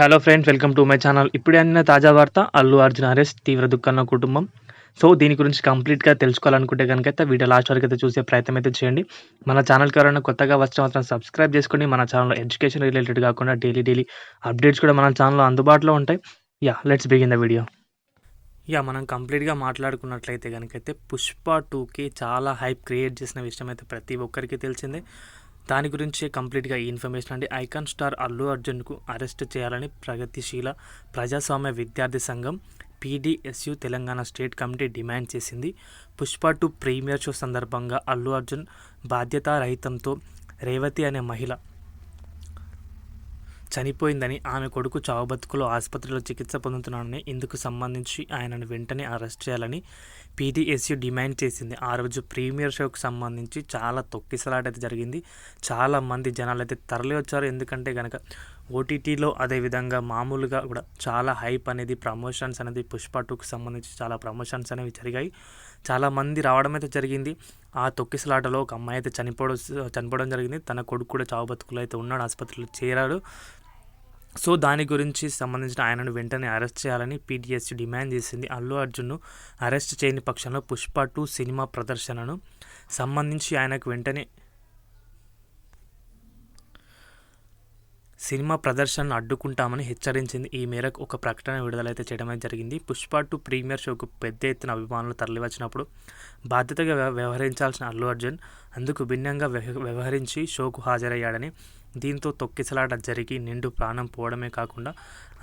Hello friends welcome to my channel ఇప్పుడే అన్న తాజా వార్త అల్లు అర్జున్ అరెస్ట్ తీవ్ర దుఃఖన్న కుటుంబం. సో దీని గురించి కంప్లీట్గా తెలుసుకోవాలనుకుంటే కనుక అయితే వీడియో లాస్ట్ వరకు అయితే చూసే ప్రయత్నం అయితే చేయండి. మన ఛానల్కి ఎవరైనా కొత్తగా వచ్చిన మాత్రం సబ్స్క్రైబ్ చేసుకోండి మన ఛానల్లో ఎడ్యుకేషన్ రిలేటెడ్ కాకుండా డైలీ డైలీ అప్డేట్స్ కూడా మన ఛానల్లో అందుబాటులో ఉంటాయి. Yeah let's begin the video yeah మనం కంప్లీట్గా మాట్లాడుకున్నట్లయితే కనుకైతే పుష్ప టూకి చాలా హైప్ క్రియేట్ చేసిన విషయం అయితే ప్రతి ఒక్కరికి తెలిసిందే. దాని గురించే కంప్లీట్గా ఈ ఇన్ఫర్మేషన్ అండి. ఐకాన్ స్టార్ అల్లు అర్జున్కు అరెస్ట్ చేయాలని ప్రగతిశీల ప్రజాస్వామ్య విద్యార్థి సంఘం PDSU Telangana state committee demand చేసింది. పుష్ప టూ ప్రీమియర్ షో సందర్భంగా అల్లు అర్జున్ బాధ్యతారహితంతో రేవతి అనే మహిళ చనిపోయిందని ఆమె కొడుకు చావుబతుకులో ఆసుపత్రిలో చికిత్స పొందుతున్నాడని ఇందుకు సంబంధించి ఆయనను వెంటనే అరెస్ట్ చేయాలని పీడీఎస్యు డిమాండ్ చేసింది. ఆ రోజు ప్రీమియర్ షోకు సంబంధించి చాలా తొక్కిసలాట అయితే జరిగింది. చాలా మంది జనాలు అయితే తరలి వచ్చారు. ఎందుకంటే కనుక ఓటీటీలో అదేవిధంగా మామూలుగా కూడా చాలా హైప్ అనేది ప్రమోషన్స్ అనేది పుష్ప టూకి సంబంధించి చాలా ప్రమోషన్స్ అనేవి జరిగాయి. చాలామంది రావడం అయితే జరిగింది. ఆ తొక్కిసలాటలో ఒక అమ్మాయి అయితే చనిపోవడం చనిపోవడం జరిగింది. తన కొడుకు కూడా చావు బతుకులు అయితే ఉన్నాడు ఆసుపత్రిలో చేరాడు. సో దాని గురించి సంబంధించిన ఆయనను వెంటనే అరెస్ట్ చేయాలని పీటీఎస్ డిమాండ్ చేసింది. అల్లు అర్జున్ను అరెస్ట్ చేయని పక్షంలో పుష్ప టూ సినిమా ప్రదర్శనను సంబంధించి ఆయనకు వెంటనే సినిమా ప్రదర్శనను అడ్డుకుంటామని హెచ్చరించింది. ఈ మేరకు ఒక ప్రకటన విడుదలైతే చేయడం జరిగింది. పుష్ప టూ ప్రీమియర్ షోకు పెద్ద ఎత్తున అభిమానులు తరలివచ్చినప్పుడు బాధ్యతగా వ్యవహరించాల్సిన అల్లు అర్జున్ అందుకు భిన్నంగా వ్యవహరించి షోకు హాజరయ్యాడని దీంతో తొక్కిసలాట జరిగి నిండు ప్రాణం పోవడమే కాకుండా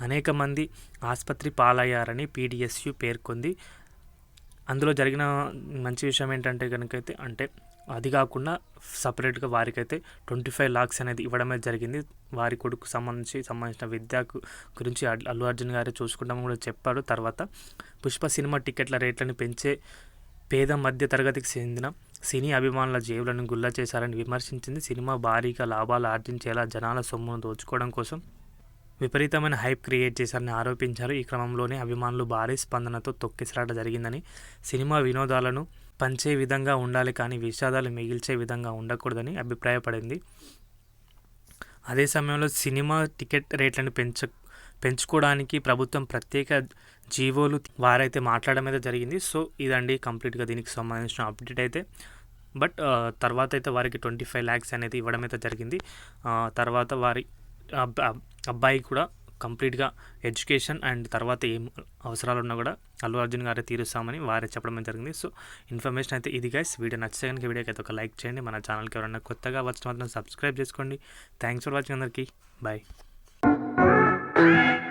అనేక మంది ఆసుపత్రి పాలయ్యారని పీడిఎస్యు పేర్కొంది. అందులో జరిగిన మంచి విషయం ఏంటంటే కనుకైతే అంటే అది కాకుండా సపరేట్గా వారికైతే ట్వంటీ ఫైవ్ లాక్స్ అనేది ఇవ్వడమే జరిగింది. వారి కొడుకు సంబంధించి సంబంధించిన విద్యకు గురించి అల్లు అర్జున్ గారే చూసుకుంటామని కూడా చెప్పారు. తర్వాత పుష్ప సినిమా టికెట్ల రేట్లను పెంచే పేద మధ్య తరగతికి చెందిన సినీ అభిమానుల జేబులను గుల్ల చేశారని విమర్శించింది సినిమా భారీగా లాభాలు ఆర్జించేలా జనాల సొమ్మును దోచుకోవడం కోసం విపరీతమైన హైప్ క్రియేట్ చేశారని ఆరోపించారు. ఈ క్రమంలోనే అభిమానులు భారీ స్పందనతో తొక్కిసలాట జరిగిందని సినిమా వినోదాలను పంచే విధంగా ఉండాలి కానీ విషాదాలు మిగిల్చే విధంగా ఉండకూడదని అభిప్రాయపడింది. అదే సమయంలో సినిమా టికెట్ రేట్లను పెంచ పెంచుకోవడానికి ప్రభుత్వం ప్రత్యేక జీవోలు వారైతే మాట్లాడడం అయితే జరిగింది. సో ఇదండి కంప్లీట్గా దీనికి సంబంధించిన అప్డేట్ అయితే. బట్ తర్వాత అయితే వారికి ట్వంటీ ఫైవ్ ల్యాక్స్ అనేది ఇవ్వడం అయితే జరిగింది. తర్వాత వారి అబ్బాయి కూడా కంప్లీట్గా ఎడ్యుకేషన్ అండ్ తర్వాత ఏం అవసరాలు ఉన్నా కూడా అల్లు అర్జున్ గారే తీరుస్తామని వారే చెప్పడం జరిగింది. సో ఇన్ఫర్మేషన్ అయితే ఇది గైస్. వీడియో నచ్చితే కనుక వీడియోకి అయితే ఒక లైక్ చేయండి. మన ఛానల్కి ఎవరైనా కొత్తగా వచ్చిన మాత్రం సబ్స్క్రైబ్ చేసుకోండి. థ్యాంక్స్ ఫర్ వాచింగ్ అందరికీ. బాయ్. Thank you.